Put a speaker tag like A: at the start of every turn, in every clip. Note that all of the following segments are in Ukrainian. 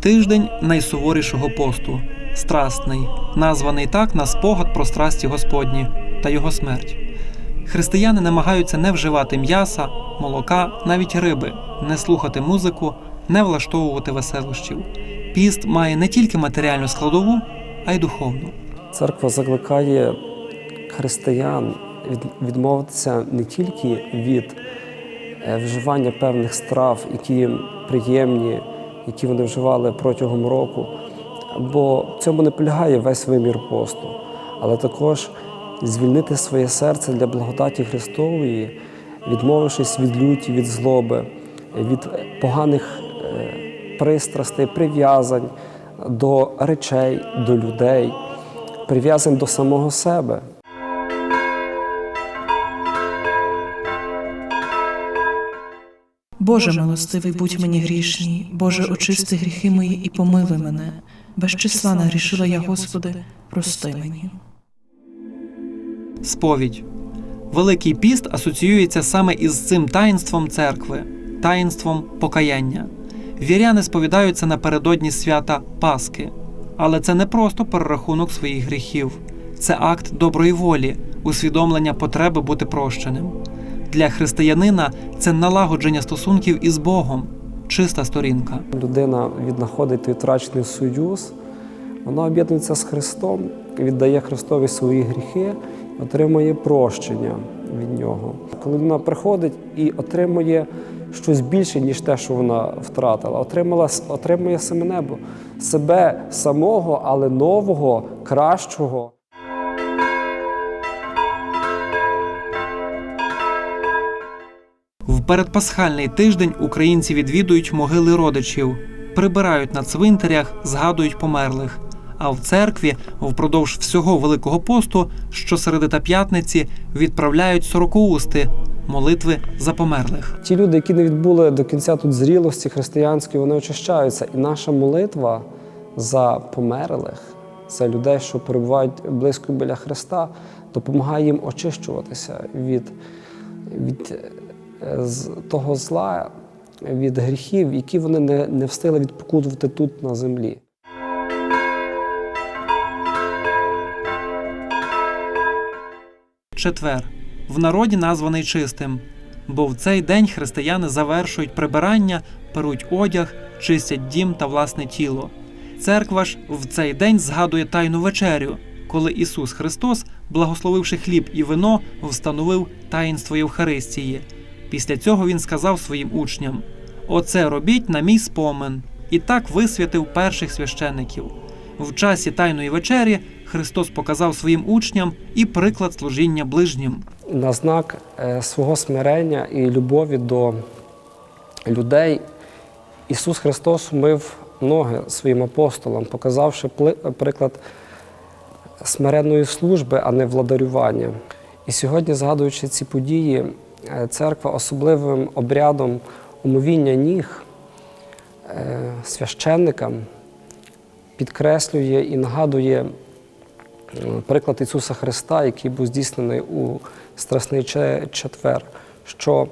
A: Тиждень найсуворішого посту, страстний, названий так на спогад про страсті Господні та його смерть. Християни намагаються не вживати м'яса, молока, навіть риби, не слухати музику, не влаштовувати веселощів. Піст має не тільки матеріальну складову, а й духовну.
B: Церква закликає християн відмовитися не тільки від е, вживання певних страв, які їм приємні, які вони вживали протягом року, бо в цьому не полягає весь вимір посту, але також звільнити своє серце для благодаті Христової, відмовившись від люті, від злоби, від поганих е, пристрастей, прив'язань до речей, до людей прив'язаний до самого себе.
C: Боже милостивий, будь мені грішній, Боже, очисти гріхи мої і помили мене. Без числа нагрішила я, Господи, прости мені.
A: Сповідь. Великий піст асоціюється саме із цим таїнством церкви, таїнством покаяння. Віряни сповідаються напередодні свята Пасхи. Але це не просто перерахунок своїх гріхів, це акт доброї волі, усвідомлення потреби бути прощеним. Для християнина це налагодження стосунків із Богом, чиста сторінка.
B: Людина віднаходить той втрачений союз, вона об'єднується з Христом, віддає Христові свої гріхи, отримує прощення від нього. Коли вона приходить і отримує щось більше, ніж те, що вона втратила, отримала, отримує саме небо, себе самого, але нового, кращого.
A: В передпасхальний тиждень українці відвідують могили родичів, прибирають на цвинтарях, згадують померлих. А в церкві впродовж всього Великого посту щосереди та п'ятниці відправляють сорокоусти молитви за померлих.
B: Ті люди, які не відбули до кінця тут зрілості християнської, вони очищаються. І наша молитва за померлих, за людей, що перебувають близько біля Христа, допомагає їм очищуватися від, від е, того зла, від гріхів, які вони не, не встигли відпокутувати тут на землі.
A: Четвер в народі названий чистим, бо в цей день християни завершують прибирання, перуть одяг, чистять дім та власне тіло. Церква ж в цей день згадує тайну вечерю, коли Ісус Христос, благословивши хліб і вино, встановив таїнство Євхаристії. Після цього він сказав своїм учням: Оце робіть на мій спомин. І так висвятив перших священиків. В часі Тайної вечері Христос показав своїм учням і приклад служіння ближнім.
B: на знак е, свого смирення і любові до людей Ісус Христос умив ноги своїм апостолам, показавши приклад смиренної служби, а не владарювання. І сьогодні, згадуючи ці події, е, церква особливим обрядом умовіння ніг е, священникам підкреслює і нагадує приклад Ісуса Христа, який був здійснений у Страсний четвер, що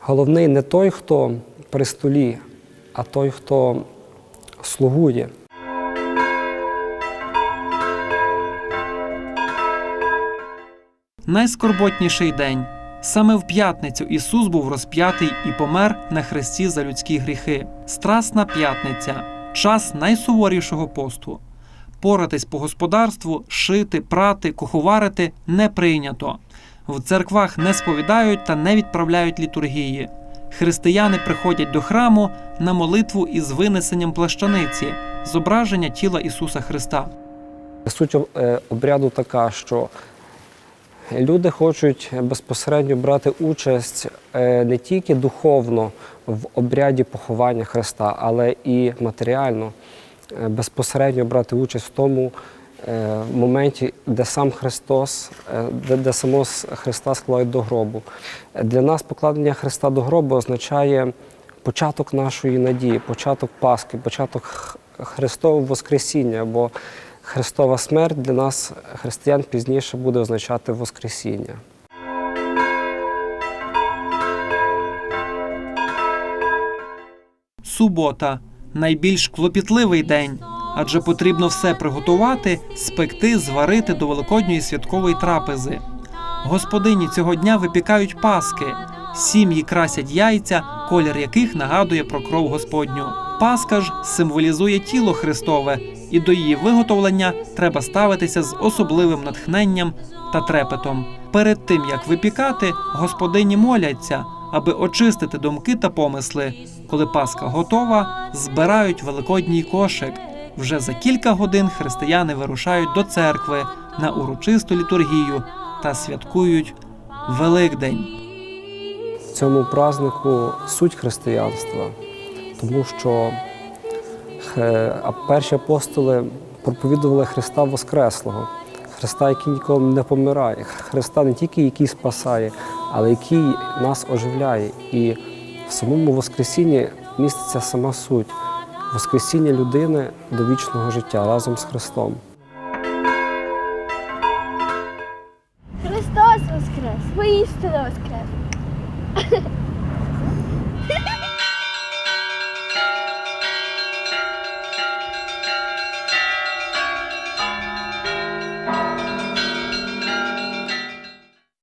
B: головний не той, хто при столі, а той, хто слугує.
A: Найскорботніший день. Саме в п'ятницю Ісус був розп'ятий і помер на хресті за людські гріхи. Страсна п'ятниця час найсуворішого посту. Поратись по господарству, шити, прати, куховарити не прийнято. В церквах не сповідають та не відправляють літургії. Християни приходять до храму на молитву із винесенням плащаниці, зображення тіла Ісуса Христа.
B: Суть е, обряду така, що люди хочуть безпосередньо брати участь е, не тільки духовно в обряді поховання Христа, але і матеріально безпосередньо брати участь в тому е, моменті, де сам Христос, е, де, де самого Христа складають до гробу. Е, Для нас покладення Христа до гробу означає початок нашої надії, початок Пасхи, початок Христового Воскресіння. Бо Христова смерть для нас, християн, пізніше буде означати Воскресіння.
A: Субота найбільш клопітливий день, адже потрібно все приготувати, спекти, зварити до великодньої святкової трапези. Господині цього дня випікають паски, сім'ї красять яйця, колір яких нагадує про кров Господню. Паска ж символізує тіло Христове, і до її виготовлення треба ставитися з особливим натхненням та трепетом. Перед тим як випікати, господині моляться, аби очистити думки та помисли. Коли Пасха готова, збирають великодній кошик. Вже за кілька годин християни вирушають до церкви на урочисту літургію та святкують Великдень.
B: Цьому празднику суть християнства, тому що перші апостоли проповідували Христа Воскреслого, Христа, який ніколи не помирає, Христа не тільки який спасає, але який нас оживляє. І в самому Воскресінні міститься сама суть Воскресіння людини до вічного життя разом з Христом.
D: Христос воскрес! Воістину воскрес!